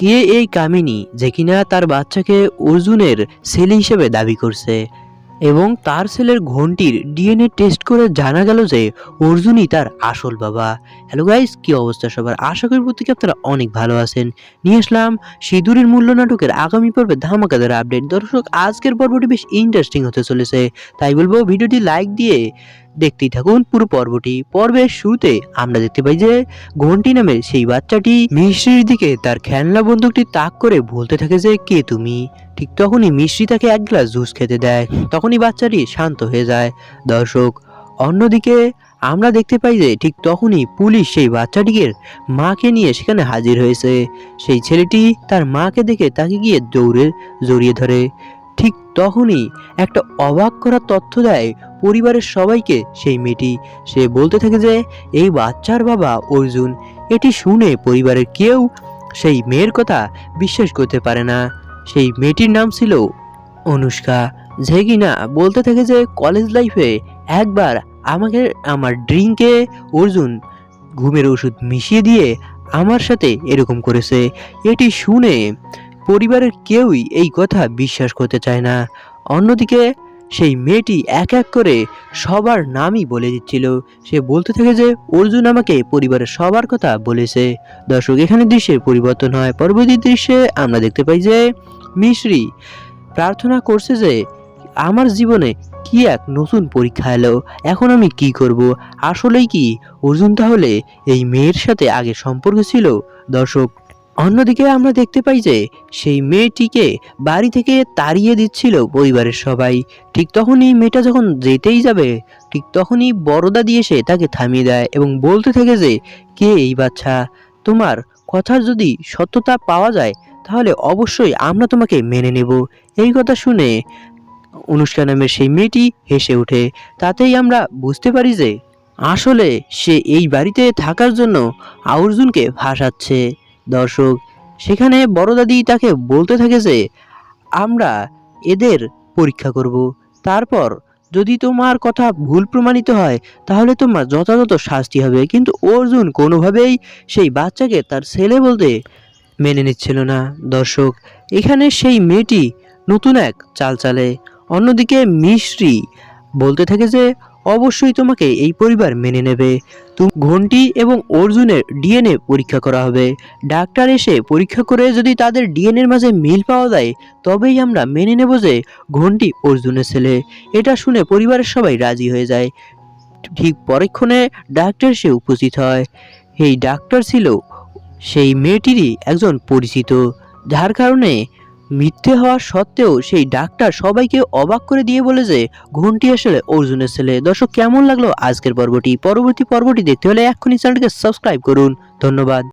কে এই কামিনী যে কিনা তার বাচ্চাকে অর্জুনের ছেলে হিসেবে দাবি করছে? এবং তার ছেলের ঘন্টির ডিএনএ টেস্ট করে জানা গেল যে অর্জুনই তার আসল বাবা। হ্যালো গাইস কি অবস্থা সবার? আশা করি প্রত্যেকে আপনারা অনেক ভালো আছেন। নিয়ে আসলাম সিঁদুরের মূল্য নাটকের আগামী পর্বে ধামাকাদার আপডেট। দর্শক, আজকের পর্বটি বেশ ইন্টারেস্টিং হতে চলেছে। তাই বলব, ভিডিওটি লাইক দিয়ে দেখতেই থাকুন পুরো পর্বটি। পর্বের শুরুতে আমরা দেখতে পাই যে ঘন্টি নামের সেই বাচ্চাটি মিশ্রির দিকে তার খেলনা বন্দুকটি তাক করে বলতে থাকে যে, কে তুমি? ঠিক তখনই মিশ্রি তাকে এক গ্লাস জুস খেতে দেয়। তখনই বাচ্চাটি শান্ত হয়ে যায়। দর্শক, অন্যদিকে আমরা দেখতে পাই যে ঠিক তখনই পুলিশ সেই বাচ্চাটিকে মাকে নিয়ে সেখানে হাজির হয়েছে। সেই ছেলেটি তার মাকে দেখে তাকে গিয়ে দৌড়ে জড়িয়ে ধরে। ঠিক তখনই একটা অবাক করা তথ্য দেয় পরিবারের সবাইকে সেই মেয়েটি। সে বলতে থাকে যে, এই বাচ্চার বাবা অর্জুন, এটি শুনে পরিবারের কেউ সেই মেয়ের কথা বিশ্বাস করতে পারে না। সেই মেয়েটির নাম ছিল অনুষ্কা। যে কিনা বলতে থাকে যে, কলেজ লাইফে একবার আমাকে, আমার ড্রিঙ্কে অর্জুন ঘুমের ওষুধ মিশিয়ে দিয়ে আমার সাথে এরকম করেছে। এটি শুনে পরিবারের কেউই এই কথা বিশ্বাস করতে চায় না। অন্যদিকে সেই মেয়েটি এক এক করে সবার নামই বলে দিচ্ছিল। সে বলতে থাকে যে, অর্জুন আমাকে পরিবারের সবার কথা বলেছে। দর্শক, এখানে দৃশ্যের পরিবর্তন হয়। পরবর্তী দৃশ্যে আমরা দেখতে পাই যে, মিশ্রি প্রার্থনা করছে যে, আমার জীবনে কি এক নতুন পরীক্ষা এলো? এখন আমি কি করব? আসলেই কি? অর্জুন তাহলে এই মেয়ের সাথে আগে সম্পর্ক ছিল? দর্শক অন্যদিকে আমরা দেখতে পাই যে সেই মেয়েটিকে বাড়ি থেকে তাড়িয়ে দিচ্ছিল পরিবারের সবাই। ঠিক তখনই মেয়েটা যখন যেতেই যাবে, ঠিক তখনই বড়দা দিয়ে এসে তাকে থামিয়ে দেয় এবং বলতে থাকে যে, কে এই বাচ্চা? তোমার কথার যদি সত্যতা পাওয়া যায়, তাহলে অবশ্যই আমরা তোমাকে মেনে নেব। এই কথা শুনে অনুষ্কা নামের সেই মেয়েটি হেসে ওঠে। তাতেই আমরা বুঝতে পারি যে, আসলে সে এই বাড়িতে থাকার জন্য অর্জুনকে ভাসাচ্ছে দর্শক, সেখানে বড় দাদি তাকে বলতে থাকে যে, আমরা এদের পরীক্ষা করব। তারপর যদি তোমার কথা ভুল প্রমাণিত হয়, তাহলে তোমার যথাযথ শাস্তি হবে। কিন্তু অর্জুন কোনোভাবেই সেই বাচ্চাকে তার ছেলে বলতে মেনে নিচ্ছিল না। দর্শক, এখানে সেই মেয়েটি নতুন এক চাল চালে। অন্যদিকে মিশ্রি বলতে থাকে যে, অবশ্যই তোমাকে এই পরিবার মেনে নেবে। তুমি ঘন্টি এবং অর্জুনের ডিএনএ পরীক্ষা করা হবে। ডাক্তার এসে পরীক্ষা করে যদি তাদের ডিএনএর মাঝে মিল পাওয়া যায়, তবেই আমরা মেনে নেব যে, ঘন্টি অর্জুনের ছেলে। এটা শুনে পরিবারের সবাই রাজি হয়ে যায়। ঠিক পরক্ষণে ডাক্তার সে উপস্থিত হয়। এই ডাক্তার ছিল সেই মেয়েটিরই একজন পরিচিত। যার কারণে মিথ্যে হওয়া সত্ত্বেও সেই ডাক্তার সবাইকে অবাক করে দিয়ে বলে যে ঘন্টি আসলে অর্জুনের ছেলে। দর্শক, কেমন লাগল আজকের পর্বটি? পরবর্তী পর্বটি দেখতে হলে এখনই চ্যানেলকে সাবস্ক্রাইব করুন। ধন্যবাদ।